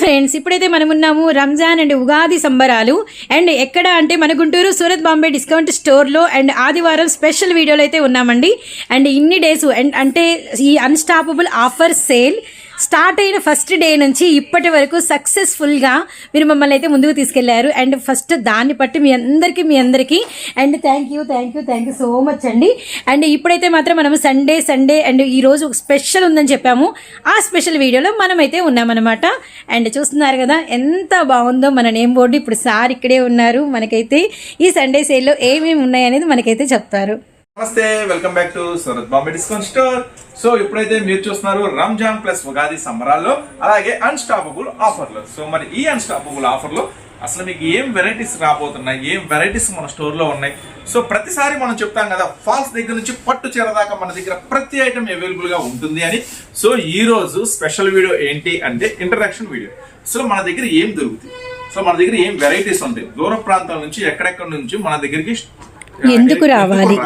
Friends ఇప్పుడైతే మనం ఉన్నాము రంజాన్ అండ్ ఉగాది సంబరాలు. అండ్ ఎక్కడ అంటే మన గుంటూరు సూరత్ బాంబే డిస్కౌంట్ స్టోర్లో అండ్ ఆదివారం స్పెషల్ వీడియోలో అయితే ఉన్నామండి. అండ్ ఇన్ని డేస్ అండ్ అంటే ఈ అన్స్టాపబుల్ ఆఫర్ సేల్. స్టార్ట్ అయిన ఫస్ట్ డే నుంచి ఇప్పటి వరకు సక్సెస్ఫుల్గా మీరు మమ్మల్ని అయితే ముందుకు తీసుకెళ్ళారు. అండ్ ఫస్ట్ దాన్ని బట్టి మీ అందరికీ మీ అందరికీ and thank you thank you thank you so much అండి. అండ్ ఇప్పుడైతే మాత్రం మనం సండే సండే అండ్ ఈరోజు ఒక స్పెషల్ ఉందని చెప్పాము. ఆ స్పెషల్ వీడియోలో మనమైతే ఉన్నామన్నమాట. అండ్ చూస్తున్నారు కదా ఎంత బాగుందో మన నేమ్ బోర్డు. ఇప్పుడు సార్ ఇక్కడే ఉన్నారు. మనకైతే ఈ సండే సేల్లో ఏమేమి ఉన్నాయనేది మనకైతే చెప్తారు. నమస్తే welcome back to Surat Bombay discount store. So ఇప్పుడైతే మీరు చూస్తున్నారు రంజాన్ ప్లస్ ఉగాది సంబరాల్లో అలాగే అన్స్టాపబుల్ ఆఫర్లు సో మరి ఈ అన్స్టాపబుల్ ఆఫర్లో అసలు మీకు ఏం వెరైటీస్ రాబోతున్నాయి ఏం వెరైటీస్ మన స్టోర్లో ఉన్నాయి? సో ప్రతిసారి మనం చెప్తాం కదా ఫాల్స్ దగ్గర నుంచి పట్టు చీర దాకా మన దగ్గర ప్రతి ఐటమ్ అవైలబుల్గా ఉంటుంది అని. సో ఈ రోజు స్పెషల్ వీడియో ఏంటి అంటే ఇంటరాక్షన్ వీడియో సో మన దగ్గర ఏం దొరుకుతుంది సో మన దగ్గర ఏం వెరైటీస్ ఉంటాయి? దూర ప్రాంతాల నుంచి ఎక్కడెక్కడ నుంచి మన దగ్గరికి ఎందుకు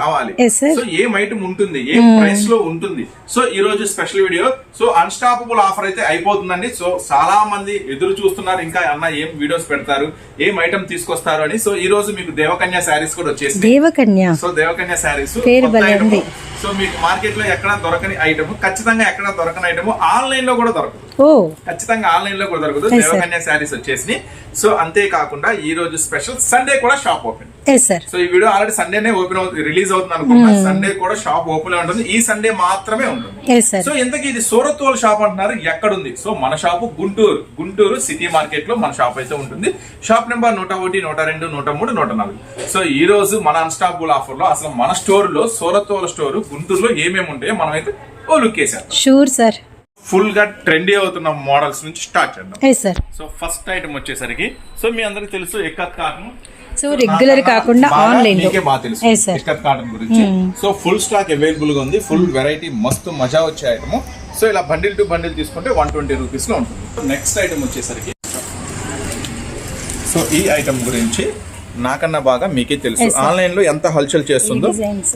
రావాలి? సో ఏం ఐటమ్ ఉంటుంది? ఏ ప్రైస్లో ఉంటుంది? సో ఈ రోజు special video so unstoppable offer అయితే అయిపోతుందండి. సో చాలా మంది ఎదురు చూస్తున్నారు. ఇంకా అన్న ఏం వీడియోస్ పెడతారు? ఏం ఐటమ్ తీసుకొస్తారు అని? సో ఈ రోజు మీకు దేవకన్య శారీస్ కూడా వచ్చేసి దేవకన్య? సో దేవకన్య శారీస్ పేరు. సో మీకు మార్కెట్లో ఎక్కడ దొరకని ఐటమ్ ఖచ్చితంగా ఎక్కడ దొరకని ఐటమ్ ఆన్లైన్లో కూడా దొరకదు. ఖచ్చితంగా ఆన్లైన్లో కూడా దొరకదు. దేవకన్య శారీస్ వచ్చేసి సో అంతేకాకుండా ఈ రోజు స్పెషల్ సండే కూడా షాప్ ఓపెన్. సో ఈ వీడియో ఆల్రెడీ సండేనే ఓపెన్ అవుతుంది రిలీజ్ అవుతుంది అనుకున్నా సండే కూడా షాప్ ఓపెన్ ఉంటుంది. ఈ సండే మాత్రమే ఉంటుంది. సో ఇంతకీ ఇది సూరత్ వాళ్ళ షాప్ అంటున్నారు ఎక్కడుంది? సో మన షాపు గుంటూరు. గుంటూరు సిటీ మార్కెట్లో మన షాప్ అయితే ఉంటుంది. షాప్ నెంబర్ నూట ఒకటి నూట రెండు నూట మూడు నూట నాలుగు. సో ఈ రోజు మన అన్స్టాపుల్ ఆఫర్లో అసలు మన స్టోర్లో సూరత్ వాళ్ళ స్టోర్ గుంటూరులో ఏమేమి ఉంటాయో మనం అయితే ఓ లుక్ వేసాం షూర్ సార్ ఫుల్గా ట్రెండీ అవుతున్న మోడల్స్ నుంచి స్టార్ట్ చేద్దాం. సో ఫస్ట్ ఐటమ్ వచ్చేసరికి సో మీ అందరికి తెలుసు ఎక్కత్ కాటన్ సో రెగ్యులర్ కాకుండా ఆన్లైన్. ఇస్కత్ కాటన్ గురించి. సో ఫుల్ స్టాక్ అవైలబుల్గా ఉంది. ఫుల్ వెరైటీ మస్తు మజా వచ్చే ఐటమ్ సో ఇలా బండిల్ టు బండిల్ తీసుకుంటే వన్ ట్వంటీ రూపీస్లో ఉంటుంది. నెక్స్ట్ ఐటమ్ వచ్చేసరికి సో ఈ ఐటమ్ గురించి నాకన్నా బాగా మీకే తెలుసు. Yes, sir. ఆన్లైన్లో ఎంత హల్చల్ చేస్తుందో.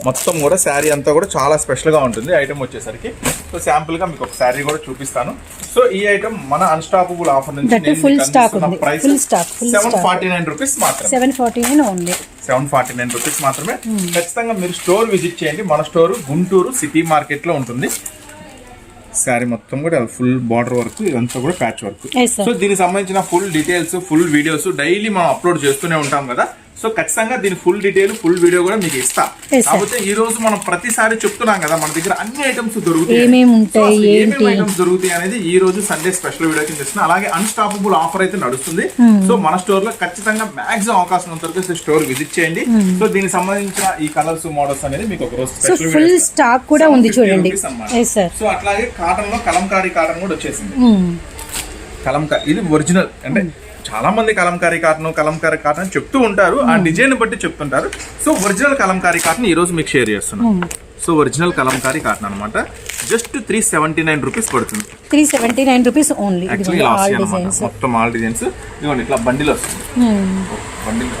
మొత్తం కూడా శారీ అంతా కూడా చాలా స్పెషల్గా ఉంటుంది ఐటమ్ వచ్చేసరికి. సో శాంపుల్గా మీకు ఒక శారీ కూడా చూపిస్తాను. సో ఈ ఐటమ్ మన అన్స్టాపబుల్ ఆఫర్ నుంచి. Price stock, full seven. Forty nine rupees మాత్రమే సెవెన్ ఫార్టీ నైన్ ఉంది సెవెన్ ఫార్టీ నైన్ రూపీస్ మాత్రమే. ఖచ్చితంగా మీరు స్టోర్ విజిట్ చేయండి. మన స్టోర్ గుంటూరు సిటీ మార్కెట్లో ఉంటుంది. శారీ మొత్తం కూడా ఫుల్ బార్డర్ వర్క్ ఇదంతా కూడా ప్యాచ్ వర్క్. సో దీనికి సంబంధించిన full details full videos daily మనం అప్లోడ్ చేస్తూనే ఉంటాం కదా సో ఖచ్చితంగా దీని ఫుల్ డీటెయిల్ ఫుల్ వీడియో కూడా మీకు ఇస్తా. కాకపోతే ఈ రోజు మనం ప్రతిసారి చెప్తున్నాం కదా మన దగ్గర అన్ని ఐటమ్స్ దొరుకుతాయి. ఏమేమి? ఐటమ్స్ దొరుకుతాయి అనేది ఈ రోజు సండే స్పెషల్ వీడియో కింద ఇస్తున్నా. అలాగే అన్స్టాపబుల్ ఆఫర్ అయితే నడుస్తుంది. Hmm. సో మన స్టోర్లో ఖచ్చితంగా మాక్సిమం అవకాశం వరకు స్టోర్ విజిట్ చేయండి. సో దీనికి సంబంధించిన ఈ కలర్స్ మోడల్స్ అనేది మీకు ఒక రోజు స్పెషల్ ఫుల్ స్టాక్ కూడా ఉంది చూడండి. సో అట్లాగే కాటన్లో కలంకారీ కాటన్ కూడా వచ్చేసింది. కలంకారీ ఇది ఒరిజినల్ అంటే చాలా మంది కలంకారీ కాటన్ కలంకారీ కాటన్ చెప్తూ ఉంటారు. ఆ డిజైన్ బట్టి చెప్తుంటారు. సో ఒరిజినల్ కలంకారీ కాటన్ ఈ రోజు మీకు షేర్ చేస్తున్నాను సో ఒరిజినల్ కలంకారీ కాటన్ అన్నమాట. Just three seventy nine rupees పడుతుంది. Three seventy nine rupees only actually last మొత్తం ఆల్ డిజైన్స్ ఇదిగోండి ఇట్లా బండిల్ వస్తుంది బండిల్.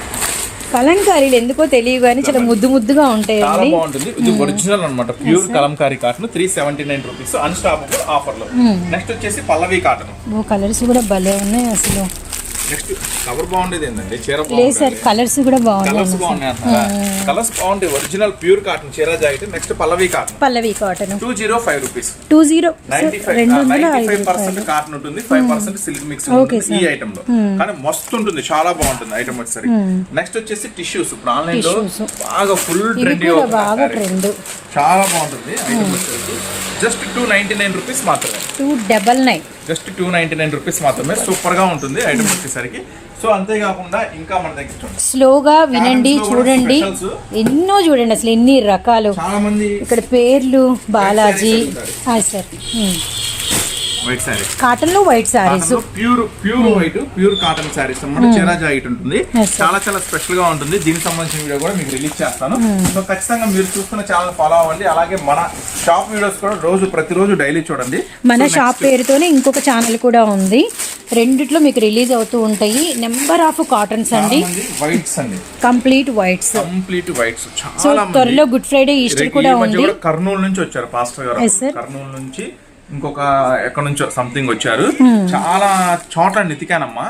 కలంకారీలు ఎందుకో తెలియదు కానీ చాలా ముద్దు ముద్దుగా చాలా ఉంటాయండి బాగుంటుంది. ఇది ఒరిజినల్ అన్నమాట. Pure kalamkari cotton three seventy nine rupees unstoppable ఆఫర్లో నెక్స్ట్ వచ్చేసి పల్లవి కాటన్ ఓ కలర్స్ కూడా భలే ఉన్నాయి అసలు. నెక్స్ట్ కవర్ బాగుండేది ఏంటండి చీర లేదు సార్ బాగుంటుంది కలర్స్ కూడా కలర్స్ బాగున్నాయి అంటున్నారా. కలర్స్ ఒరిజినల్ ప్యూర్ కాటన్ చీర jacket next Pallavi cotton Pallavi cotton two zero five rupees two zero ninety five రెండు వందల నైన్టీ ఐదు ఫైవ్ పర్సెంట్ కాటన్ ఉంటుంది five percent silk mix Okay, ఉంటుంది ఈ ఐటమ్లో కానీ మస్తు ఉంటుంది చాలా బాగుంటుంది ఐటమ్ వచ్చేసరికి. నెక్స్ట్ వచ్చేసి టిష్యూస్ ఇప్పుడు ఆన్లైన్లో Tissues. బాగా ఫుల్ ఇది ట్రెండ్ కూడా బాగా ట్రెండ్ చాలా బాగుంటుంది item just two ninety nine rupees మాత్రమే. Two double nine just two ninety nine rupees మాత్రమే. సూపర్గా ఉంటుంది ఐటమ్ వచ్చేసరికి. సో అంతేకాకుండా ఇంకా మన దగ్గర స్లోగా వినండి చూడండి. ఎన్నో చూడండి అసలు ఎన్ని రకాలు. చాలా మంది ఇక్కడ పేర్లు బాలాజీ. సార్. వైట్ సారీ కాటన్లో white saris pure pure white pure cotton saris అన్నమాట చీరా జాకెట్ ఉంటుంది. చాలా చాలా స్పెషల్గా ఉంటుంది. దీనికి సంబంధించిన వీడియో కూడా మీకు రిలీజ్ చేస్తాను. సో ఖచ్చితంగా మీరు చూస్తున్న ఛానల్ ఫాలో అవ్వండి. అలాగే మన షాప్ వీడియోస్ కూడా రోజు ప్రతిరోజు డైలీ చూడండి. మన షాప్ పేరుతోనే ఇంకొక ఛానల్ కూడా ఉంది. రెండిట్లో మీకు రిలీజ్ అవుతూ ఉంటాయి. నెంబర్ ఆఫ్ కాటన్స్ అండి. వైట్స్ అండి. Complete whites complete whites so త్వరలో గుడ్ ఫ్రైడే ఈస్టర్ కూడా ఉంది. కర్నూలు నుంచి వచ్చారు పాస్టర్ గారు. కర్నూలు నుంచి ఇంకొక ఎక్కడ నుంచో సంథింగ్ వచ్చారు. చాలా చోట్ల నితికానమ్మా.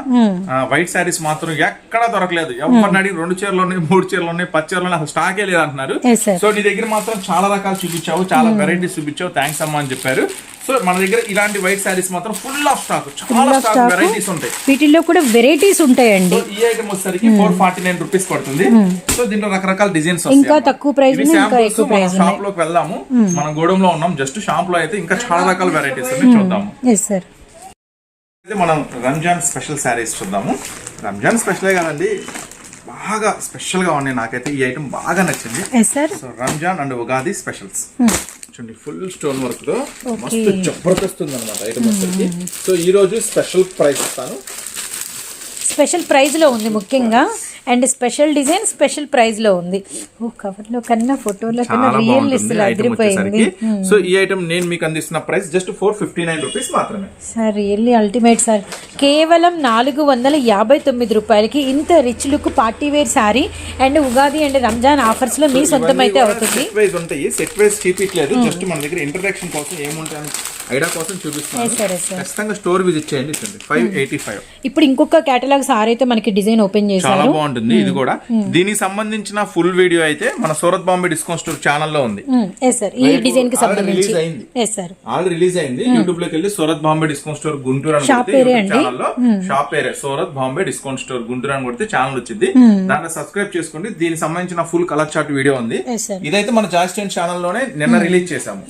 వైట్ శారీస్ మాత్రం ఎక్కడ దొరకలేదు. ఎవరిని అడిగి రెండు చీరలు ఉన్నాయి మూడు చీరలు ఉన్నాయి పది చీరలు ఉన్నాయి అసలు స్టాకే లేదు అంటున్నారు. సో నీ దగ్గర మాత్రం చాలా రకాలు చూపించావు చాలా వెరైటీస్ చూపించావు. థ్యాంక్స్ అమ్మా అని చెప్పారు. సో మన దగ్గర ఇలాంటి వైట్ శారీస్ మాత్రం ఫుల్ ఆఫ్ స్టాక్ చాలా స్టాక్. వెరైటీస్ ఉంటాయి. వీటిల్లో కూడా వెరైటీస్ ఉంటాయండి. ఈ ఐటమ్ వచ్చేసరికి ఫోర్ ఫార్టీ నైన్ రూపీస్ పడుతుంది. సో దీంట్లో రకరకాల డిజైన్స్ ఇంకా తక్కువ ఇంకా ఎక్కువ ఉన్నాయి. షాప్లోకి వెళ్దాము. మనం గోడౌన్లో ఉన్నాం. జస్ట్ షాప్లో అయితే ఇంకా చాలా రకాల వెరైటీస్ ఉన్నాయి. చూద్దాము. ఎస్ సార్ అయితే మనం రంజాన్ స్పెషల్ శారీస్ చూద్దాము. రంజాన్ స్పెషలే కదండి? బాగా స్పెషల్గా ఉన్నాయి. నాకైతే ఈ ఐటమ్ బాగా నచ్చింది. So Ramzan and Ugadi specials చూడండి ఫుల్ స్టోన్ వర్క్తో మస్తు జబర్దస్త్ ఉంది అనమాట ఐటమ్ వచ్చేసి సో ఈ రోజు స్పెషల్ ప్రైస్ ఇస్తాను. స్పెషల్ ప్రైజ్లో ఉంది ముఖ్యంగా. అండ్ స్పెషల్ డిజైన్ స్పెషల్ ప్రైజ్లో ఉంది. ఓ కవర్లో కన్నా ఫోటోలో కన్నా రియల్ ఇస్తులు అదిరిపోయింది. వచ్చేసరికి. సో ఈ ఐటమ్ నేను మీకు అందిస్తున్న price just four fifty nine rupees మాత్రమే. Sir really ultimate sir. కేవలం నాలుగు వందల యాభై తొమ్మిది రూపాయలకి ఇంత rich look party wear sari and Ugadi and Ramzan ఆఫర్స్లో మీ సొంతం అయితే అవుతుంది. సెట్ వైజ్ ఉంటాయి. సెట్ వైజ్ చూపించలేదు జస్ట్ మన దగ్గర ఇంట్రడక్షన్ కోసం ఏముంటాయని ఐడియా కోసం చూపిస్తున్నాను. ఖచ్చితంగా స్టోర్ విజిట్ చేయండి చూడండి. ఫైవ్ ఎయిటీ ఫైవ్ ఇప్పుడు ఇంకొక కేటలాగ్ సారీ అయితే మనకి డిజైన్ ఓపెన్ చాలా చేశారు బాగుంటుంది ఇది కూడా. దీనికి సంబంధించిన ఫుల్ వీడియో అయితే మన సూరత్ బాంబే డిస్కౌంట్ స్టోర్ ఛానల్లో ఉంది. ఎస్ సార్ ఈ డిజైన్కి సంబంధించి. ఆల్రెడీ రిలీజ్ అయింది. యూట్యూబ్లోకి వెళ్ళి సూరత్ బాంబే డిస్కౌంట్ స్టోర్ గుంటూరు అని. ఛానల్లో షాప్ పేరే సూరత్ బాంబే డిస్కౌంట్ స్టోర్ గుంటూరు అని కొడితే ఛానల్ వచ్చింది. దాంట్లో సబ్స్క్రైబ్ చేసుకోండి. దీనికి సంబంధించిన ఫుల్ కలర్ చార్ట్ వీడియో ఉంది. ఇదైతే మన జాస్టియన్ ఛానల్లోనే నిన్న రిలీజ్ చేసాము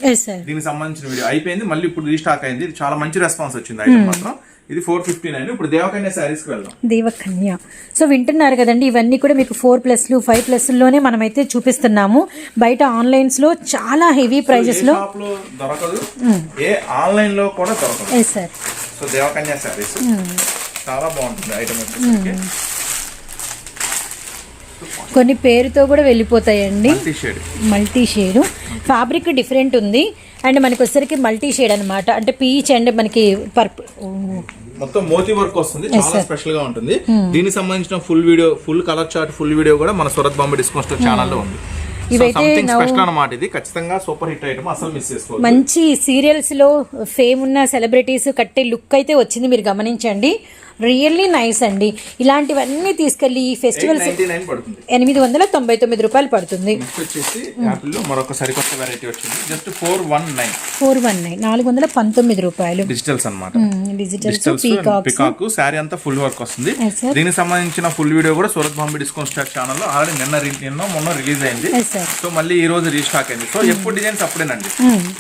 దీనికి సంబంధించిన వీడియో అయిపోయింది. మళ్ళీ ఇప్పుడు రీస్టాక్ అయింది. ఇది చాలా మంచి రెస్పాన్స్ వచ్చింది ఐటమ్ మాత్రం. ఇది ఫోర్ ఫిఫ్టీ నైన్ ఇప్పుడు దేవకన్య శారీస్కి వెళ్దాం. దేవకన్య. సో వింటున్నారు కదండి ఇవన్నీ కూడా మీకు ఫోర్ ప్లస్లు ఫైవ్ ప్లస్లోనే మనమైతే చూపిస్తున్నాము. బయట ఆన్లైన్స్లో చాలా హెవీ ప్రైజెస్లో దొరకదు ఏ ఆన్లైన్లో కూడా దొరకదు. సార్ సో దేవకన్య శారీస్ చాలా బాగుంటుంది ఐటమ్ కొన్ని పేరుతో కూడా వెళ్ళిపోతాయండి. మల్టీ షేడ్ ఫ్యాబ్రిక్ డిఫరెంట్ ఉంది. అండ్ మనకి వచ్చేసరికి మల్టీ షేడ్ అన్నమాట. అంటే పీచ్ అండ్ మనకి పర్పుల్ మొత్తం మోతీ వర్క్ వస్తుంది. చాలా స్పెషల్గా ఉంటుంది. దీనికి సంబంధించిన full video full colour chart full video కూడా మన సూరత్ బాంబే డిస్కౌంట్ స్టోర్ ఛానల్లో ఉంది. ఇవైతే స్పెషల్ అన్నమాట ఇది. ఖచ్చితంగా సూపర్ హిట్ ఐటమ్ అసలు మిస్ చేసుకోవాలి మంచి సీరియల్స్లో ఫేమ్ ఉన్న సెలబ్రిటీస్ కట్టే లుక్ అయితే వచ్చింది. మీరు గమనించండి. రియల్లీ నైస్ అండి. ఇలాంటివన్నీ తీసుకెళ్ళి ఈ ఫెస్టివల్స్ ఎనిమిది వందల తొంభై తొమ్మిది రూపాయలు పడుతుంది. వచ్చేసి మరొక సరికొత్త వెరైటీ వచ్చింది. Just four one nine four one nine నాలుగు వందల పంతొమ్మిది రూపాయలు. డిజిటల్స్ అనమాట digitals digitals peacocks peacock sari అంతా ఫుల్ వర్క్ వస్తుంది. దీనికి సంబంధించిన ఫుల్ వీడియో కూడా సూరత్ బాంబే డిస్కౌంట్ స్టాక్ ఛానల్లో ఆల్రెడీ నిన్న నిన్న మొన్న రిలీజ్ అయింది. సార్ సో మళ్ళీ ఈ రోజు రీస్టాక్ అయింది. సో ఎప్పుడు డిజైన్స్ అప్పుడేనండి.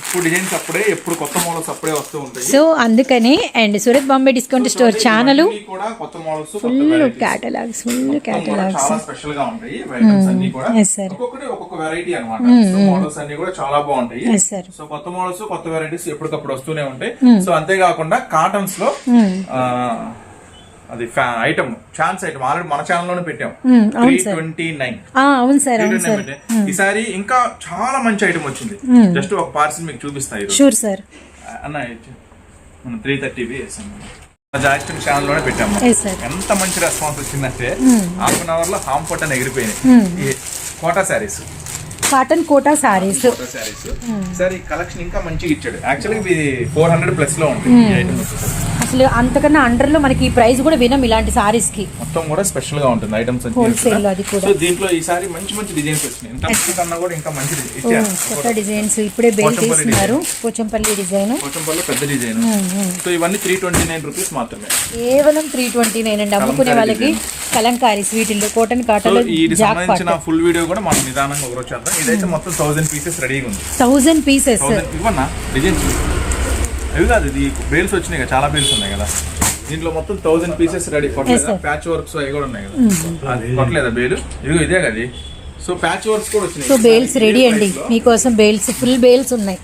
ఎప్పుడు డిజైన్స్ అప్పుడే ఎప్పుడు కొత్త మోడల్స్ అప్పుడే వస్తూ ఉంటాయి. సో అందుకని and Surat Bombay discount store channel కూడా కొత్త models full catalogues full catalogues చాలా స్పెషల్గా ఉంటాయి ఐటమ్స్ అన్ని కూడా. ఒక్కొక్కటి ఒక్కొక్క వెరైటీ అనమాట సో మోడల్స్ అన్ని కూడా చాలా బాగుంటాయి. సో కొత్త మోడల్స్ కొత్త వెరైటీస్ ఎప్పటికప్పుడు వస్తూనే ఉంటాయి. సో అంతేకాకుండా కాటన్స్లో ఆ, అది ఐటమ్ ఛాన్స్ ఐటమ్ ఆల్రెడీ మన ఛానల్లోనే పెట్టాం త్రీ ట్వంటీ నైన్ అవును సార్ ఈసారి ఇంకా చాలా మంచి ఐటమ్ వచ్చింది. జస్ట్ ఒక పార్సిల్ మీకు చూపిస్తా ఈరోజు. Sure sir. అన్న. మనం త్రీ థర్టీ ఛానల్లోనే పెట్టాము ఎంత మంచి రెస్పాన్స్ వచ్చిందంటే హాఫ్ అన్ అవర్లో హామ్ ఫోట్ అని ఎగిరిపోయినాయి కోటా శారీస్ కాటన్ కోటా సారీస్ శారీస్ సార్ ఈ కలెక్షన్ ఇంకా మంచిగా ఇచ్చాడు. యాక్చువల్గా ఇది ఫోర్ హండ్రెడ్ ప్లస్లో ఉంటుంది ఐటమ్. అసలు అంతకన్నా అండర్లో మనకి ఈ ప్రైస్ కూడా వినం ఇలాంటి సారీస్కి. మొత్తం కూడా స్పెషల్గా ఉంటుంది ఐటమ్స్ Wholesale లో అది కూడా. సో దీంట్లో ఈసారి మంచి మంచి డిజైన్స్ వచ్చినాయి. కన్నా కూడా ఇంకా మంచి కొత్త డిజైన్స్ ఇప్పుడే బేల్ పోచంపల్లి తీస్తున్నారు పోచంపల్లి డిజైన్ పోచంపల్లి పెద్ద డిజైన్ సో ఇవన్నీ త్రీ ట్వంటీ నైన్ రూపీస్ మాత్రమే. కేవలం త్రీ ట్వంటీ నైన్ అండి అమ్ముకునే వాళ్ళకి కలంకారీ స్వీటిల్లో కాటన్ సో కాటన్ ఈ సంబంధించిన ఫుల్ వీడియో కూడా మనం నిదానంగా ఒకరోజు చేద్దాం. ఇదైతే మొత్తం థౌసండ్ పీసెస్ రెడీగా ఉంది. థౌజండ్ పీసెస్ థౌసండ్ ఇవ్వన్నా డిజైన్స్ అవి కాదు ఇది బేల్స్ వచ్చినాయి కదా చాలా బేల్స్ ఉన్నాయి కదా. దీంట్లో మొత్తం థౌసండ్ పీసెస్ రెడీ కొట్టలేదా ప్యాచ్ వర్క్స్ అవి కూడా ఉన్నాయి కదా. అది కొట్టలేదా బేలు ఇదిగో ఇదే కదా. సో ప్యాచ్ వర్క్స్ కూడా వచ్చినాయి. సో బేల్స్ రెడీ అండి. మీకోసం బేల్స్ ఫుల్ బేల్స్ ఉన్నాయి.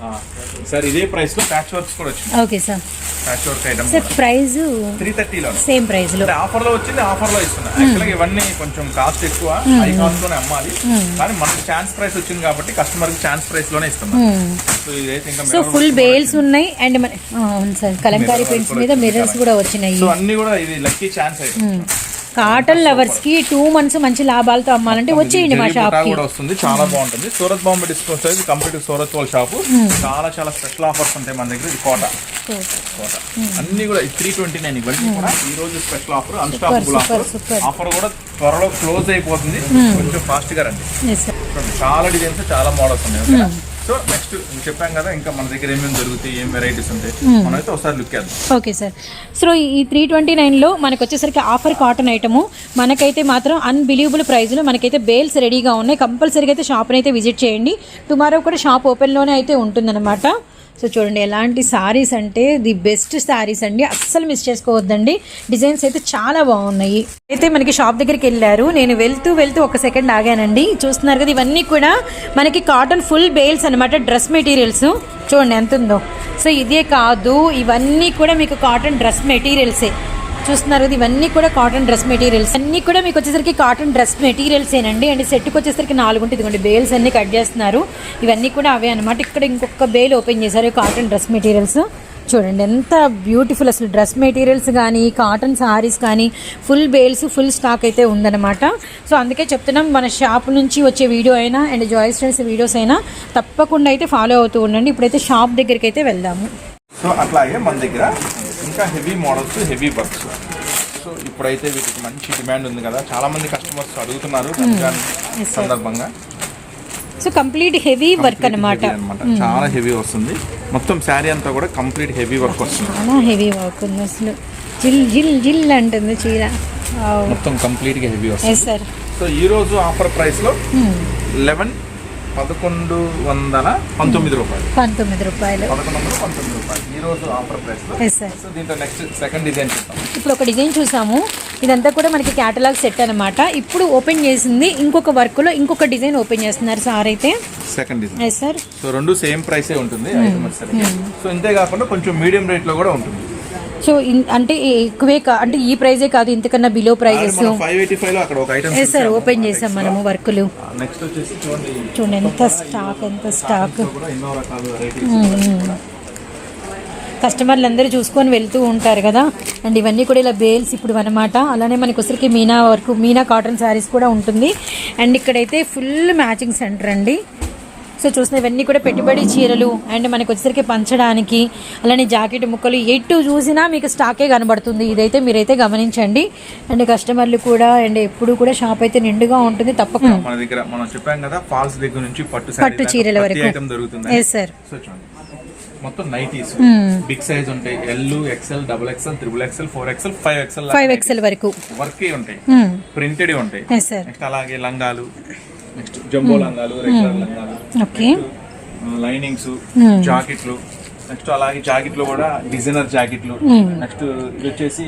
సార్ ఇదే ప్రైస్లో ప్యాచ్ వర్క్స్ కూడా okay sir patch work item sir price three థర్టీలో same ప్రైస్లో. ఆఫర్లో వచ్చింది ఆఫర్లో ఇస్తున్నా యాక్చువల్గా ఇవన్నీ కొంచెం కాస్ట్ ఎక్కువ. హై కాస్ట్లోనే అమ్మాలి కానీ మనకి ఛాన్స్ ప్రైస్ వచ్చింది కాబట్టి కస్టమర్కి ఛాన్స్ ప్రైస్లోనే ఇస్తున్నాం. సో ఇదైతే ఇంకా సో ఫుల్ బేల్స్ ఉన్నాయి అండ్ మన అవును సార్ కలంకారీ పెయింట్స్ మీద మిర్రర్స్ కూడా వచ్చినాయి. సో అన్ని కూడా ఇది లక్కీ ఛాన్స్ అయితే కాటన్ లవర్స్కి టూ మంత్స్ మంచి లాభాలతో అమ్మాలంటే వచ్చేయండి మా షాప్ కూడా వస్తుంది. చాలా బాగుంటుంది. సూరత్ బాంబే డిస్కౌంట్ ఇది కంప్లీట్ సూరత్ వాళ్ళ షాప్. చాలా చాలా స్పెషల్ ఆఫర్స్ ఉంటాయి మన దగ్గర. ఇది కోట. కోట. అన్ని కూడా త్రీ ట్వంటీ నైన్ ఇవన్నీ కూడా. ఈ రోజు special offer unstoppable offer. Offer కూడా త్వరలో క్లోజ్ అయిపోతుంది. కొంచెం ఫాస్ట్గా రండి. చాలా డిజైన్స్ చాలా మోడల్స్ ఉన్నాయి? సో నెక్స్ట్ చెప్పాం కదా ఇంకా మన దగ్గర ఏమేమి దొరుకుతాయి ఏం వెరైటీస్ ఉంటాయి. అయితే ఒకసారి లుక్ చేద్దాం. ఓకే సార్ సో ఈ త్రీ ట్వంటీ నైన్లో మనకు వచ్చేసరికి ఆఫర్ కాటన్ ఐటము మనకైతే మాత్రం అన్బిలీవబుల్ ప్రైస్లో మనకైతే బేల్స్ రెడీగా ఉన్నాయి. కంపల్సరీగా అయితే షాప్ని అయితే విజిట్ చేయండి. టుమారో కూడా షాప్ ఓపెన్లోనే అయితే ఉంటుందన్నమాట. సో చూడండి ఎలాంటి సారీస్ అంటే ది బెస్ట్ సారీస్ అండి. అస్సలు మిస్ చేసుకోవద్దండి. డిజైన్స్ అయితే చాలా బాగున్నాయి. అయితే మనకి షాప్ దగ్గరికి వెళ్ళారు. నేను వెళ్తూ వెళ్తూ ఒక సెకండ్ ఆగానండి. చూస్తున్నారు కదా ఇవన్నీ కూడా మనకి కాటన్ ఫుల్ బేల్స్ అనమాట డ్రెస్ మెటీరియల్స్ చూడండి ఎంత ఉందో. సో ఇదే కాదు ఇవన్నీ కూడా మీకు కాటన్ డ్రెస్ మెటీరియల్సే చూస్తున్నారు కదా ఇవన్నీ కూడా కాటన్ డ్రెస్ మెటీరియల్స్ అన్నీ కూడా మీకు వచ్చేసరికి కాటన్ డ్రెస్ మెటీరియల్స్ ఏనండి. అండ్ సెట్కి వచ్చేసరికి నాలుగు ఉంటుంది ఇదిగోండి బేల్స్ అన్ని కట్ చేస్తున్నారు. ఇవన్నీ కూడా అవే అనమాట ఇక్కడ ఇంకొక బేల్ ఓపెన్ చేశారు కాటన్ డ్రెస్ మెటీరియల్స్ చూడండి ఎంత బ్యూటిఫుల్ అసలు డ్రెస్ మెటీరియల్స్ కానీ కాటన్ సారీస్ కానీ ఫుల్ బేల్స్ ఫుల్ స్టాక్ అయితే ఉందన్నమాట. సో అందుకే చెప్తున్నాం మన షాప్ నుంచి వచ్చే వీడియో అయినా అండ్ జాయిస్ ఫ్రెండ్స్ వీడియోస్ అయినా తప్పకుండా అయితే ఫాలో అవుతూ ఉండండి. ఇప్పుడైతే షాప్ దగ్గరికి అయితే వెళ్దాము. సో అట్లాగే మన దగ్గర ఇంకా heavy models heavy works. So ఇప్పుడైతే వీటికి మంచి డిమాండ్ ఉంది కదా. చాలా మంది కస్టమర్స్ అడుగుతున్నారు రంజాన్ sir. సందర్భంగా. సో కంప్లీట్ హెవీ వర్క్ అనమాట చాలా హెవీ వస్తుంది. మొత్తం శారీ అంతా కూడా కంప్లీట్ హెవీ వర్క్ వస్తుంది. చాలా హెవీ వర్క్ ఉంది అసలు. జిల్ జిల్ జిల్ అంటుంది చీర. మొత్తం కంప్లీట్గా హెవీ వస్తుంది. సో ఈ రోజు ఆఫర్ ప్రైస్లో లెవెన్ పదకొండు వందల పంతొమ్మిది రూపాయలు. పంతొమ్మిది రూపాయలు. పదకొండు వందల పంతొమ్మిది రూపాయలు. ఈ రోజు ఆఫర్ ప్రైస్లో. సో దీంట్లో నెక్స్ట్ సెకండ్ డిజైన్ ఇప్పుడు ఒక డిజైన్ చూసాము. ఇదంతా కూడా మనకి క్యాటలాగ్ సెట్ అనమాట ఇప్పుడు ఓపెన్ చేసింది ఇంకొక వర్క్లో ఇంకొక డిజైన్ ఓపెన్ చేస్తున్నారు సార్ అయితే. సెకండ్ డిజైన్ సార్ సో రెండు సేమ్ ప్రైసే ఉంటుంది. ఐటమ్ వచ్చేసరికి సో ఇంతే కాకుండా కొంచెం మీడియం రేట్లో కూడా ఉంటుంది. సో అంటే ఎక్కువే కా అంటే ఈ ప్రైజే కాదు ఇంతకన్నా below prices yes sir open చేసాం మనము వర్కులు. చూడండి. ఎంత స్టాక్ ఎంత స్టాక్ కస్టమర్లు అందరూ చూసుకొని వెళ్తూ ఉంటారు కదా. అండ్ ఇవన్నీ కూడా ఇలా బేల్స్ ఇప్పుడు అనమాట అలానే మనకి వచ్చరికి మీనా వర్క్ మీనా కాటన్ శారీస్ కూడా ఉంటుంది. అండ్ ఇక్కడైతే ఫుల్ మ్యాచింగ్ సెంటర్ అండి. సో చూసిన ఇవన్నీ కూడా పెట్టుబడి చీరలు అండ్ మనకి వచ్చేసరికి పంచడానికి అలానే జాకెట్ ముక్కలు ఎటు చూసినా మీకు స్టాకే కనబడుతుంది. ఇదైతే మీరైతే గమనించండి. అండ్ కస్టమర్లు కూడా అండ్ ఎప్పుడు కూడా షాప్ అయితే నిండుగా ఉంటుంది. తప్పకుండా. మన దగ్గర మనం చెప్పాం కదా ఫాల్స్ దగ్గర నుంచి పట్టు పట్టు చీరల వరకు. దొరుకుతుంది. సార్ మొత్తం నైటీస్. బిగ్ సైజ్ ఉంటాయి. L XL double XL triple XL four XL five XL five XL వరకు. వర్క్ ఉంటాయి. ప్రింటెడ్ ఉంటాయి. సార్ నెక్స్ట్ అలాగే లంగాలు. నెక్స్ట్ జంబో లంగాలు రెగ్యులర్ లంగాలు ఓకే లైనింగ్స్ జాకెట్లు నెక్స్ట్ అలాగే జాకెట్లు కూడా డిజైనర్ జాకెట్లు నెక్స్ట్ ఇది వచ్చేసి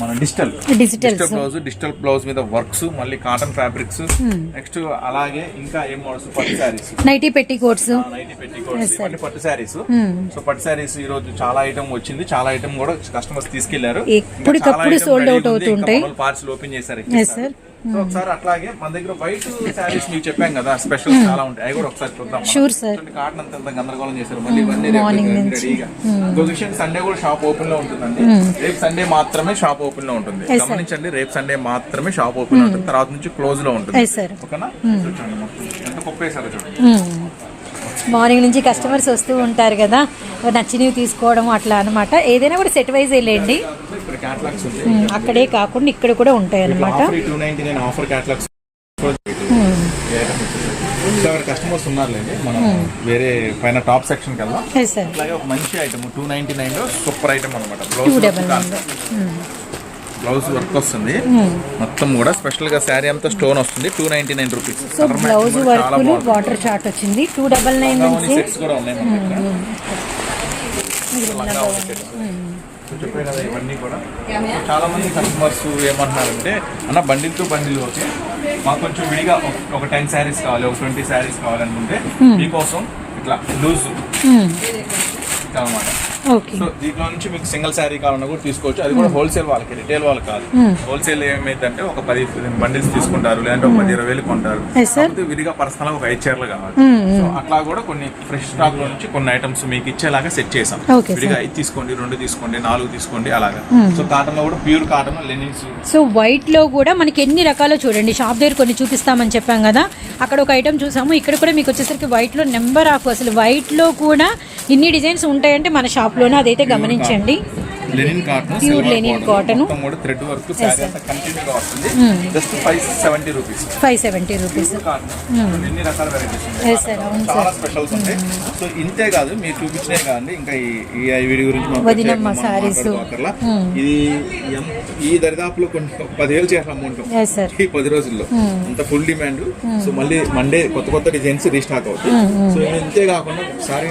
మన digital. Digital blouse digital blouse మీద వర్క్స్ మళ్ళీ కాటన్ ఫ్యాబ్రిక్స్. నెక్స్ట్ అలాగే ఇంకా ఏం మోడల్స్ పట్టు శారీస్. Nighty petticoats. నైటీ పెట్టి ఇవన్నీ పట్టు శారీస్. సో పట్టు శారీస్ ఈ రోజు చాలా ఐటమ్ వచ్చింది. చాలా ఐటమ్ కూడా కస్టమర్స్ తీసుకెళ్ళారు. ఎప్పటికప్పుడు sold out అవుతూ ఉంటాయి. పార్సల్ ఓపెన్ చేశారు సో ఒకసారి అట్లాగే మన దగ్గర వైట్ శారీస్ మీకు చెప్పాం కదా స్పెషల్ చాలా ఉంటాయి. అవి కూడా ఒకసారి చూద్దాం Sure, sir. కాటన్ అంత గందరగోళం చేశారు మళ్ళీ ఇవన్నీ Morning రేపు నుంచి. రెడీగా సండే కూడా షాప్ ఓపెన్లో ఉంటుందండి. రేపు సండే మాత్రమే షాప్ ఓపెన్లో ఉంటుంది. గమనించండి రేపు సండే మాత్రమే షాప్ ఓపెన్ ఉంటుంది. తర్వాత నుంచి క్లోజ్లో ఉంటుంది. సార్ ఓకేనా. ఎంత కుప్పేశారో చూడండి. మార్నింగ్ నుంచి కస్టమర్స్ వస్తూ ఉంటారు కదా. నచ్చినవి తీసుకోవడం అట్లా అనమాట ఏదైనా కూడా సెట్ వైజ్ వెళ్ళండి. క్యాటలాగ్స్ ఉంటాయి. ఉమ్, అక్కడే కాకుండా ఇక్కడ కూడా ఉంటాయి offer two ninety nine offer catalogues customers ఉన్నారులేండి. మనం వేరే పైన టాప్ సెక్షన్కి వెళ్దాం ఎస్ సార్ అలాగే ఒక మంచి ఐటమ్ టూ నైన్టీ నైన్లో సూపర్ ఐటమ్ అనమాట బ్లౌజ్ వర్క్ వస్తుంది. మొత్తం కూడా స్పెషల్గా శారీ అంతా స్టోన్ వస్తుంది. Two ninety nine rupees so blouse వర్క్లు వాటర్ చార్ట్ వచ్చింది. టూ డబల్ నైన్ సెట్స్ కూడా ఉన్నాయి చెప్పే కదా ఇవన్నీ కూడా. సో చాలా మంది కస్టమర్స్ ఏమంటున్నారంటే అన్న బండిల్ టు బండిల్ ఓకే. మాకు కొంచెం విడిగా ఒక- ఒక టెన్ శారీస్ కావాలి ఒక ట్వంటీ శారీస్ కావాలనుకుంటే మీకోసం ఇట్లా లూజ్ అనమాట ఓకే సో దీంట్లో నుంచి మీకు సింగిల్ శారీ కావాలన్నా కూడా తీసుకోవచ్చు. అది కూడా హోల్సేల్ వాళ్ళకి రిటైల్ వాళ్ళకి కాదు. Hmm. హోల్సేల్ ఏమైందంటే ఒక పది బండిల్స్ తీసుకుంటారు లేదంటే ఒక పది ఇరవై వేలు కొంటారు. విడిగా పర్సనల్ ఒక ఐదు చీరలు కావాలి. Hmm, సో అట్లా కూడా కొన్ని ఫ్రెష్ స్టాక్లో నుంచి కొన్ని ఐటమ్స్ మీకు ఇచ్చేలాగా సెట్ చేసాం విడిగా ఐదు తీసుకోండి రెండు తీసుకోండి నాలుగు తీసుకోండి అలాగా. Hmm. సో కాటన్లో కూడా ప్యూర్ కాటన్ లెనిన్స్. సో వైట్లో కూడా మనకి ఎన్ని రకాలు చూడండి. షాప్ దగ్గర కొన్ని చూపిస్తామని చెప్పాం కదా. అక్కడ ఒక ఐటమ్ చూసాము. ఇక్కడ కూడా మీకు వచ్చేసరికి వైట్లో నెంబర్ ఆఫ్ అసలు వైట్లో కూడా ఇన్ని డిజైన్స్ ఉంటాయంటే మన షాప్ లోనే అదైతే గమనించండి. Linen cotton linen cotton. మొత్తం కూడా థ్రెడ్ వర్క్ శారీ అంతా కంటిన్యూ గా వస్తుంది. Hmm. Just five sixty rupees five seventy rupees cotton ఎన్ని రకాల వెరైటీస్ Hmm. అవును, Hmm. చాలా స్పెషల్స్ ఉంటాయి. సో ఇంతే కాదు మీరు చూపించినే కాదండి. ఇంకా ఈ ఈ వీడియో గురించి మనం వదినమ్మ. మాట్లాడుకోకర్లా. Hmm. ఇది ఈ దరిదాపులో కొన్ని పదివేలు చేసిన అమౌంట్ సార్ ఈ పది రోజుల్లో. Hmm. అంత ఫుల్ డిమాండ్ సో మళ్ళీ మండే కొత్త కొత్త డిజైన్స్ రీస్టాక్ అవుతాయి. Hmm, సో ఇంతే కాకుండా ఒకసారి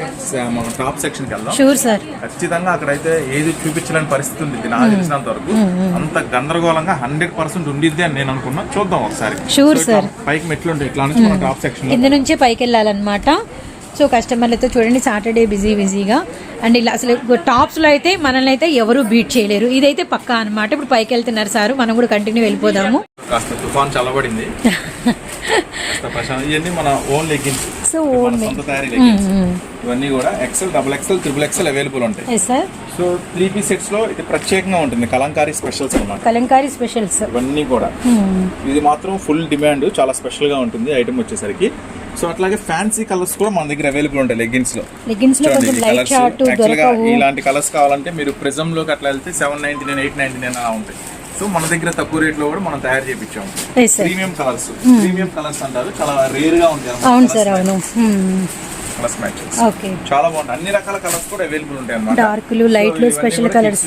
మనం టాప్ సెక్షన్కి వెళ్దాం. షూర్ సార్ ఖచ్చితంగా అక్కడైతే ఏది చూపించలేని పరిస్థితి ఉంది నాకు తెలిసినంత వరకు. అంత గందరగోళంగా హండ్రెడ్ పర్సెంట్ ఉండిద్ది అని నేను అనుకున్నా. చూద్దాం ఒకసారి. Sure, సో ఇట్లా sir. పైకి మెట్లు ఉంటాయి. ఇట్లా నుంచి టాప్ సెక్షన్ కింద నుంచే పైకి వెళ్ళాలన్నమాట. సో కస్టమర్లతో చూడండి సాటర్డే బిజీ బిజీగా అండ్ ఇలా అసలు టాప్స్లో అయితే మనల్ని అయితే ఎవరు బీట్ చేయలేరు. ఇదైతే పక్కా అన్నమాట. ఇప్పుడు పైకి వెళ్తున్నారు సార్. మనం కూడా కంటిన్యూ వెళ్ళిపోదాము. కాస్త తుఫాన్ చల్లబడింది. ఇవన్నీ మన ఓన్ లెగ్గిన్స్ సో ఓన్ ఇవన్నీ కూడా XL double XL triple XL available ఉంటాయి. సో త్రీ పీస్ సెట్స్లో ఇది ప్రత్యేకంగా ఉంటుంది. కలంకారీ స్పెషల్స్ అన్నమాట. కలంకారీ స్పెషల్స్. ఇవన్నీ కూడా. ఇది మాత్రం ఫుల్ డిమాండ్ చాలా స్పెషల్గా ఉంటుంది ఐటమ్ వచ్చేసరికి. సో అట్లాగే ఫ్యాన్సీ కలర్స్ కూడా మన దగ్గర అవైలబుల్ ఉంటాయి లెగ్గిన్స్లో. లెగ్గిన్స్లో కొంచెం చూడండి, ఈ లైట్ colours. షార్ట్ Actual గా దొరకవు. ఇలాంటి కలర్స్ కావాలంటే మీరు ప్రిజమ్లోకి అట్లా వెళ్తే seven ninety nine eight ninety nine అలా ఉంటాయి. సో మన దగ్గర తక్కువ రేట్లో కూడా మనం తయారు చేయించాము ప్రీమియం కలర్స్ ప్రీమియం కలర్స్ అంటారు. చాలా రేర్గా ఉంటాయి. అవును సార్ అవును. కలర్స్ మ్యాచెస్ ఓకే చాలా బాగుంటాయి. అన్ని రకాల కలర్స్ కూడా అవైలబుల్ ఉంటాయి అన్నమాట. డార్క్లు లైట్లు special colours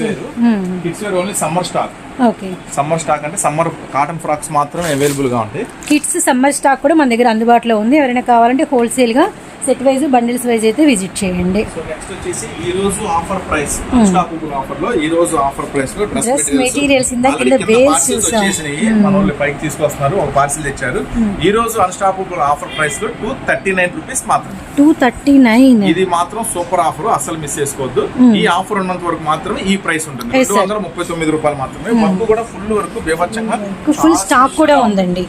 kids wear only summer stock okay summer stock అంటే సమ్మర్ కాటన్ ఫ్రాక్స్ మాత్రమే అవైలబుల్గా ఉంటాయి. కిడ్స్ సమ్మర్ స్టాక్ కూడా మన దగ్గర అందుబాటులో ఉంది. ఎవరైనా కావాలంటే హోల్సేల్గా సెట్ వైజ్ బండిల్స్ వైజ్ అయితే విజిట్ చేయండి. సో నెక్స్ట్ వచ్చేసి ఈ రోజు ఆఫర్ ప్రైస్ స్టాపబుల్ ఆఫర్లో ఈ రోజు ఆఫర్ ప్రైస్లో డ్రెస్ Dress materials ఇందాక కింద bales చూసాం. వచ్చేసినాయి. మన వాళ్ళు పైకి తీసుకొస్తున్నారు ఒక పార్సిల్ తెచ్చారు. ఈ రోజు అన్స్టాపబుల్ ఆఫర్ ప్రైస్లో టూ థర్టీ నైన్ రూపీస్ మాత్రమే. టూ థర్టీ నైన్ ఇది మాత్రం సూపర్ ఆఫర్ అసలు మిస్ చేసుకోవద్దు. ఈ ఆఫర్ ఉన్నంత వరకు మాత్రమే ఈ ప్రైస్ ఉంటుంది. Yes, రెండు sir. వందల ముప్పై తొమ్మిది రూపాయలు మాత్రమే. వర్క్ కూడా ఫుల్ వర్క్ ఫుల్ స్టాక్ కూడా ఉందండి.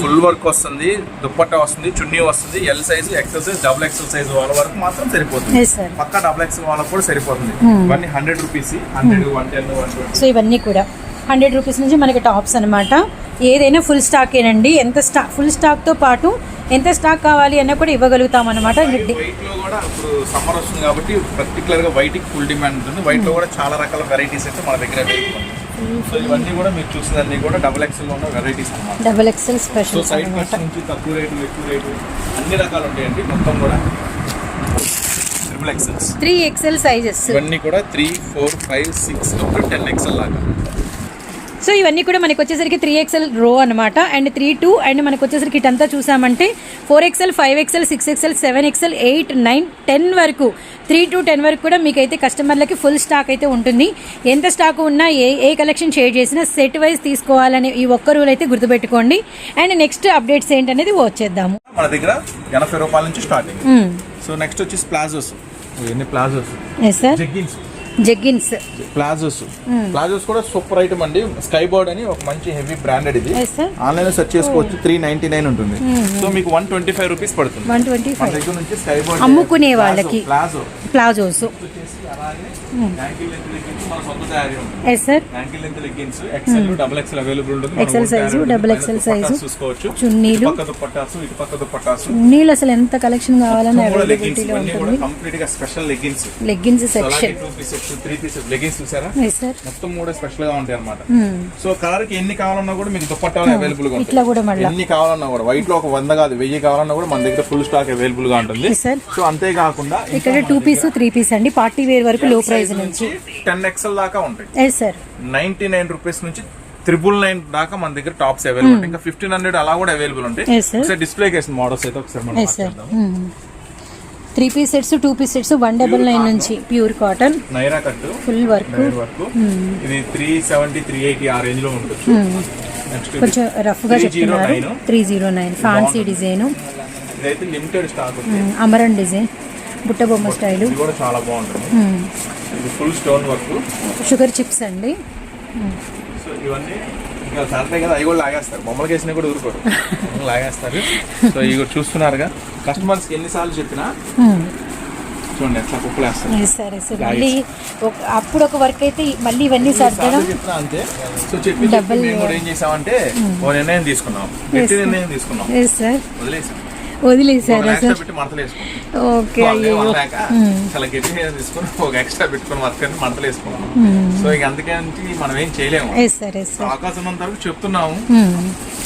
ఫుల్ వర్క్ వస్తుంది దుప్పట్టా వస్తుంది చున్నీ వస్తుంది L size XL size double XL size వాళ్ళ వరకు మాత్రం సరిపోతుంది. పక్క డబుల్ ఎక్సెల్ వాళ్ళకి కూడా సరిపోతుంది. ఇవన్నీ hundred rupees hundred one ten one so ఇవన్నీ కూడా. హండ్రెడ్ రూపీస్ నుంచి మనకి టాప్స్ అనమాట ఏదైనా ఫుల్ స్టాకేనండి ఎంత స్టాక్ ఫుల్ స్టాక్తో పాటు ఎంత స్టాక్ కావాలి అన్న కూడా ఇవ్వగలుగుతాం అనమాట వైట్లో కూడా ఇప్పుడు సమ్మర్ వస్తుంది కాబట్టి పర్టికులర్గా వైట్కి ఫుల్ డిమాండ్ ఉంటుంది. వైట్లో కూడా చాలా రకాల వెరైటీస్ అయితే మన దగ్గర సో ఇవన్నీ కూడా మీరు చూసినన్ని కూడా డబుల్ ఎక్సెల్లో ఉన్న వెరైటీస్ అన్నమాట. Double XL so special side అనమాట కట్స్ నుంచి తక్కువ రేటు ఎక్కువ రేటు అన్ని రకాలు ఉంటాయండి. మొత్తం కూడా triple XLs three XL sizes ఇవన్నీ కూడా three four five six ten XL లాగా. సో ఇవన్నీ కూడా మనకి వచ్చేసరికి త్రీ ఎక్స్ఎల్ రో అనమాట అండ్ త్రీ టూ అండ్ మనకు వచ్చేసరికి ఇటంతా చూసామంటే four XL five XL six XL seven XL eight nine ten వరకు త్రీ టు టెన్ వరకు కూడా మీకైతే కస్టమర్లకి ఫుల్ స్టాక్ అయితే ఉంటుంది. ఎంత స్టాక్ ఉన్నా ఏ ఏ కలెక్షన్ షేర్ చేసినా సెట్ వైజ్ తీసుకోవాలని ఈ ఒక్క రూల్ అయితే గుర్తుపెట్టుకోండి. అండ్ నెక్స్ట్ అప్డేట్స్ ఏంటనేది వచ్చేద్దాము. మన దగ్గర ఎనభై రూపాయల నుంచి స్టార్టింగ్ సో నెక్స్ట్ వచ్చేసి ప్లాజోస్ ఇవన్నీ palazzos yes sir jeggings jeggings palazzos palazzos కూడా సూపర్ ఐటమ్ అండి. స్కై బోర్డ్ అని ఒక మంచి హెవీ బ్రాండెడ్ ఇది. ఆన్లైన్లో సెర్చ్ చేసుకోవచ్చు. త్రీ నైన్టీ నైన్ ఉంటుంది. సో మీకు వన్ ట్వంటీ ఫైవ్ రూపీస్ పడుతుంది. వన్ ట్వంటీ ఫైవ్ దగ్గర నుంచి స్కై బోర్డ్ అమ్ముకునే వాళ్ళకి. Palazzo palazzos yes sir XL double XL available ఉంటుంది. చూసుకోవచ్చు. చున్నీలు. అసలు ఎంత కలెక్షన్ కావాలని లెగ్గిన్స్ అవైలబిలిటీలో ఇవన్నీ కూడా ఉంటుంది కంప్లీట్గా స్పెషల్ లెగ్గిన్స్ లెగ్గిన్స్ అలాగే సెక్షన్ త్రీ పీసెస్ లెగ్గిన్స్ చూసారా? మొత్తం కూడా స్పెషల్గా ఉంటాయి అన్నమాట. సో కలర్కి ఎన్ని కావాలన్నా కూడా మీకు దుపట్టాలు అవైలబుల్గా ఉంటాయి. ఇట్లా కూడా మళ్ళీ. ఎన్ని కావాలన్నా కూడా వైట్లో ఒక వంద కాదు వెయ్యి కావాలన్నా కూడా మన దగ్గర ఫుల్ స్టాక్ అవైలబుల్గా ఉంటుంది. సో అంతేకాకుండా ఇక్కడ టూ పీస్ త్రీ పీస్ అండి. పార్టీ వేర్ వరకు లో ప్రైస్ నుంచి టెన్ ఎక్స్ఎల్ దాకా ఉంటాయి. సార్ నైన్టీ నైన్ రూపీస్ నుంచి త్రిబుల్ నైన్ దాకా మన దగ్గర టాప్స్ అవైలబుల్ ఇంకా ఫిఫ్టీన్ హండ్రెడ్ అలా కూడా అవైలబుల్ ఉంటాయి. ఒకసారి డిస్ప్లే కేసిన మోడల్స్ అయితే ఒకసారి మనం. Three piece sets two piece sets one double nine నుంచి pure cotton. Naira cut full work ఇది త్రీ సెవెంటీ త్రీ ఎయిటీ ఆ రేంజ్లో ఉంటుంది నెక్స్ట్ కొంచెం రఫ్గా చెప్తున్నారు. 309. Three zero nine fancy design limited stock Amaran design Butta Bomma style కూడా చాలా బాగుంటుంది. ఇది full stone work sugar chips అండి. సో ఇవన్నీ ఇంకా కదా అవి కూడా లాగేస్తారు. వేసినా కూడా ఊరుకోరు. లాగేస్తారు. సో ఇవి చూస్తున్నారుగా. కస్టమర్స్కి ఎన్నిసార్లు చెప్పినా చూడండి ఎట్లా కుక్కలు వేస్తారు సరే సార్ మళ్ళీ ఒక అప్పుడు ఒక వర్క్ అయితే మళ్ళీ ఇవన్నీ సర్దడం అంతే. సో చెప్పి మేము కూడా ఏం చేసామంటే ఓ నిర్ణయం తీసుకున్నాం. నిర్ణయం తీసుకున్నాం. వదిలేసాం. వదిలేసారా వేసుకున్నాం ఓకే అయ్యో చాలా గట్టి నిర్ణయం తీసుకుని ఒక ఎక్స్ట్రా పెట్టుకుని వర్క్ అని వేసుకున్నాం. సో ఇక అందుకని మనం ఏం చేయలేము. అవకాశం ఉన్నంత వరకు చెప్తున్నాము.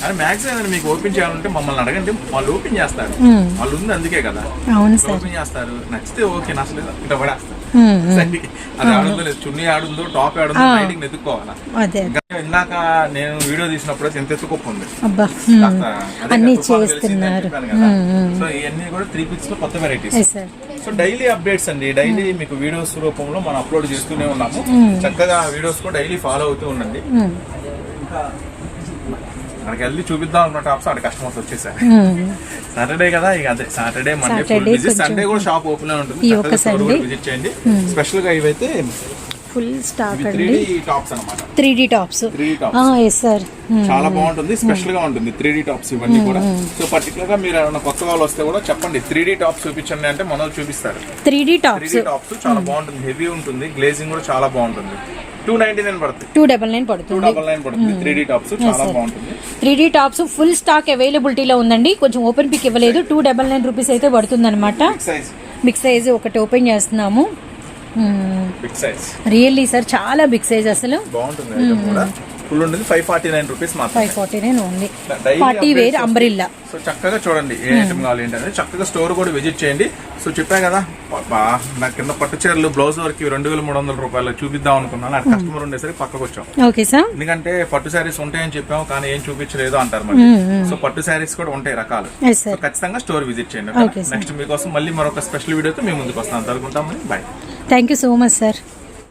అని మ్యాక్సిమం ఏదైనా మీకు ఓపెన్ చేయాలంటే మమ్మల్ని అడగండి. వాళ్ళు ఓపెన్ చేస్తారు. వాళ్ళు ఉంది అందుకే కదా. ఓపెన్ చేస్తారు. నచ్చితే ఓకే నచ్చలేదు ఇట్లా పడేస్తారు. సరే, అది ఆడుందో లేదు. చున్నీ ఆడుందో టాప్ ఆడుందో నెతుక్కోవాలా? అదే ఇంకా ఇందాక నేను వీడియో తీసినప్పుడు ఎంత అదే అన్నీ తుఫాను చేస్తున్నారు. సో ఇవన్నీ కూడా త్రీ పిక్స్లో కొత్త వెరైటీస్ సో డైలీ అప్డేట్స్ అండి. డైలీ మీకు వీడియోస్ రూపంలో మనం అప్లోడ్ చేస్తూనే ఉన్నాము. చక్కగా వీడియోస్ కూడా డైలీ ఫాలో అవుతూ ఉండండి. అక్కడికి వెళ్ళి చూపిద్దాం అనుకున్న టాప్స్ అక్కడ కస్టమర్స్ వచ్చేసారు. సాటర్డే కదా ఇక అదే సాటర్డే మండే ఫుల్ కొంచెం- సండే కూడా షాప్ ఓపెన్ ఉంటుంది. విజిట్ చేయండి. స్పెషల్గా ఇవైతే ఫుల్ స్టాక్ అండి. టాప్స్ అన్నమాట. Three D tops three tops yes sir చాలా బాగుంటుంది. స్పెషల్గా ఉంటుంది త్రీ డి టాప్స్ ఇవన్నీ కూడా. సో పర్టికులర్గా మీరు ఏమైనా కొత్త వాళ్ళు వస్తే కూడా చెప్పండి. త్రీ డి టాప్స్ చూపించండి అంటే మనోళ్ళు చూపిస్తారు. Three D three tops D tops చాలా బాగుంటుంది. హెవీ ఉంటుంది. గ్లేజింగ్ కూడా చాలా బాగుంటుంది. టూ నైన్టీ నైన్ పడుతుంది. టూ డబల్ నైన్ పడుతుంది. డబల్ నైన్ పడుతుంది. త్రీ డి టాప్స్ చాలా బాగుంటుంది. Three D tops full stock అవైలబిలిటీలో ఉందండి. కొంచెం ఓపెన్ పిక్ ఇవ్వలేదు. టూ డబల్ నైన్ రూపీస్ అయితే పడుతుంది అనమాట బిగ్ సైజ్ ఒకటి ఓపెన్ చేస్తున్నాము. రియల్లీ సార్ చాలా బిగ్ సైజ్ అసలు. బాగుంటుంది ఫుల్ ఉంటుంది five forty nine rupees five forty nine only Daily party updates wear వస్తాయి. అంబ్రిల్లా సో చక్కగా చూడండి ఏ ఐటమ్ కావాలి ఏంటనేది. చక్కగా స్టోర్ కూడా విజిట్ చేయండి. సో చెప్పా కదా నా కింద పట్టు చీరలు బ్లౌజ్ వర్క్ రెండు వేల మూడు వందల రూపాయలు చూపిద్దాం అనుకున్నాను. అది కస్టమర్ ఉండేసరికి పక్కకు వచ్చాం. ఓకే సార్ ఎందుకంటే పట్టు శారీస్ ఉంటాయని చెప్పాము కానీ ఏం చూపించలేదు అంటారు మరి. సో పట్టు శారీస్ కూడా ఉంటాయి రకాలు. సో ఖచ్చితంగా స్టోర్ విజిట్ చేయండి. నెక్స్ట్ మీకోసం మళ్ళీ మరొక స్పెషల్ వీడియోతో మేము ముందుకు వస్తాం అనుకుంటామని bye thank you so much sir